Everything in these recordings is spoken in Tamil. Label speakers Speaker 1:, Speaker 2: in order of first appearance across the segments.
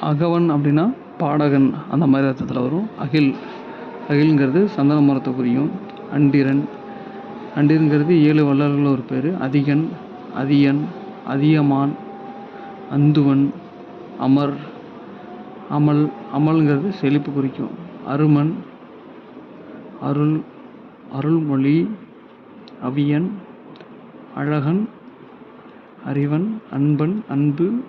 Speaker 1: அகவன் அப்படின்னா பாடகன். அந்த மாதிரி அர்த்தத்தில் வரும். அகில். அகில்ங்கிறது சந்தன மரத்தை குறியும் அண்டிரன். அண்டிரங்கிறது ஏழு வள்ளல்கள் ஒரு பேர். அதிகன் அதியன் அதியமான் அந்துவன் அமர். அமல் அமல்ங்கிறது செழிப்பு குறிக்கும். அருமன் அருள் அருள்மொழி அவியன் அழகன் அறிவன் அன்பன் அன்பு.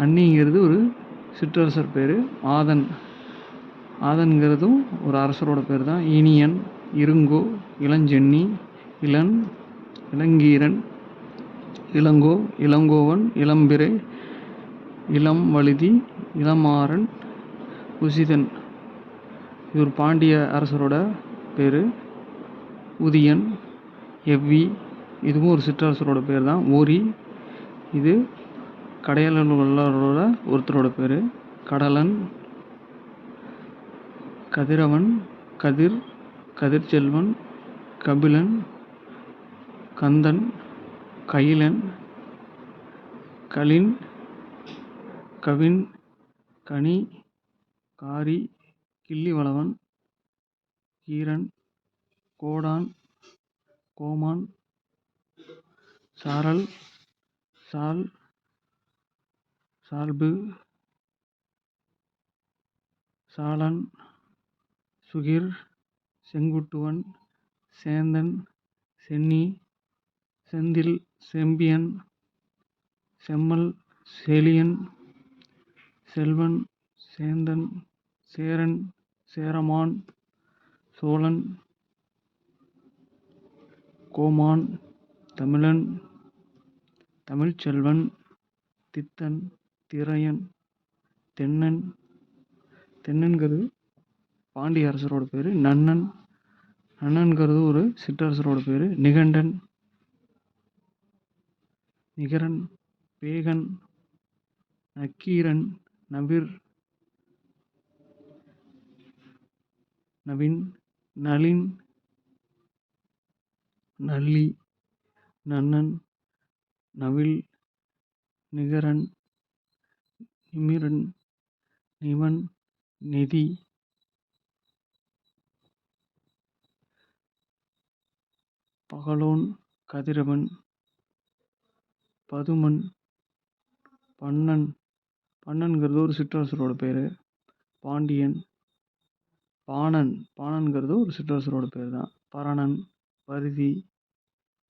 Speaker 1: அன்னிங்கிறது ஒரு சிற்றரசர் பேர் ஆதன். ஆதன்கிறதும் ஒரு அரசரோட பேர் தான் இனியன் இருங்கோ இளஞ்சென்னி இளன் இளங்கீரன் இளங்கோ இளங்கோவன் இளம்பிறை இளம் வழுதி இளமாறன் உசிதன் இது ஒரு பாண்டிய அரசரோட பேர். உதியன் எவ்வி. இதுவும் ஒரு சிற்றரசரோட பேர் தான் ஓரி. இது கடையலன் வல்லாரோட ஒருத்தரோட பேர். கடலன் கதிரவன் கதிர் கதிர்ச்செல்வன் கபிலன் கந்தன் கயிலன் கலின் கவின் கனி காரி கிள்ளிவளவன் கீரன் கோடான் கோமான் சாரல் சால் சால்பு சாலன் சுகிர் செங்குட்டுவன் சேந்தன் சென்னி செந்தில் செம்பியன் செம்மல் செழியன் செல்வன் சேந்தன் சேரன் சேரமான் சோழன் கோமான் தமிழன் தமிழ்ச்செல்வன் தித்தன் திரையன் தென்னன் தென்னன்கிறது பாண்டிய அரசரோட பேர். நன்னன் நன்னன்கிறது ஒரு சிற்றரசரோட பேர். நிகண்டன் நிகரன் பேகன் நக்கீரன் நவிர் நவின் நளின் நல்லி நன்னன் நவில் நிகரன் நிமிரன் நிமன் நிதி. பகலோன் கதிரவன். பதுமன் பண்ணன் பண்ணன்கிறது ஒரு சிற்றரசரோட பேர். பாண்டியன் பாணன். பாணன்கிறது ஒரு சிற்றரசரோட பேர் தான் பரணன் பரிதி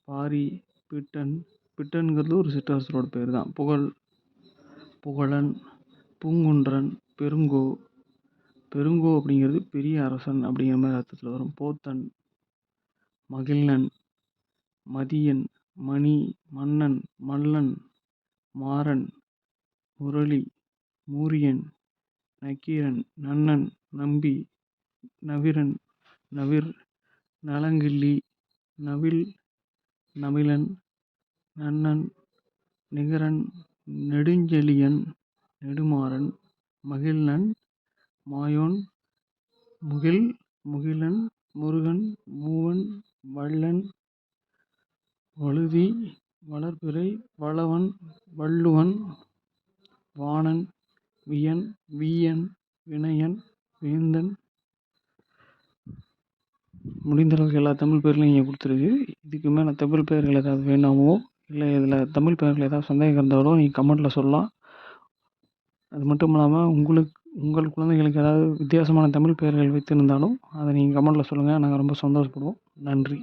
Speaker 1: பாரி பிட்டன். பிட்டன்கிறது ஒரு சிற்றரசரோட பேர் தான் புகழ் புகழன் பூங்குன்றன் பெருங்கோ. பெருங்கோ அப்படிங்கிறது பெரிய அரசன் அப்படிங்கிற மாதிரி அர்த்தத்தில் வரும். போத்தன் மகிழ்நன் மதியன் மணி மன்னன் மல்லன் மாறன் முரளி மூரியன் நக்கீரன் நன்னன் நம்பி நவிரன் நவிர் நலங்கிள்ளி நவில் நமிலன் நன்னன் நிகரன் நெடுஞ்செழியன் நெடுமாறன் மகிழ்நன் மாயோன் முகில் முகிலன் முருகன் மூவன் வள்ளன் வழுதி வளர்பிறை வளவன் வள்ளுவன் வாணன் வியன் வீயன் வினயன் வேந்தன். முடிந்த அளவுக்கு எல்லா தமிழ் பேர்லையும் இங்கே கொடுத்துருக்கு. இதுக்கு மேலே தமிழ் பெயர்கள் ஏதாவது வேணாமோ இல்லை இதில் தமிழ் பெயர்கள் ஏதாவது சந்தேகம் இருந்தாலும் நீங்கள் கமெண்ட்டில் சொல்லலாம். அது மட்டும் இல்லாமல் உங்களுக்கு உங்கள் குழந்தைகளுக்கு ஏதாவது வித்தியாசமான தமிழ் பெயர்கள் வைத்திருந்தாலும் அதை நீங்கள் கமெண்ட்டில் சொல்லுங்கள் நாங்கள் ரொம்ப சந்தோஷப்படுவோம். நன்றி.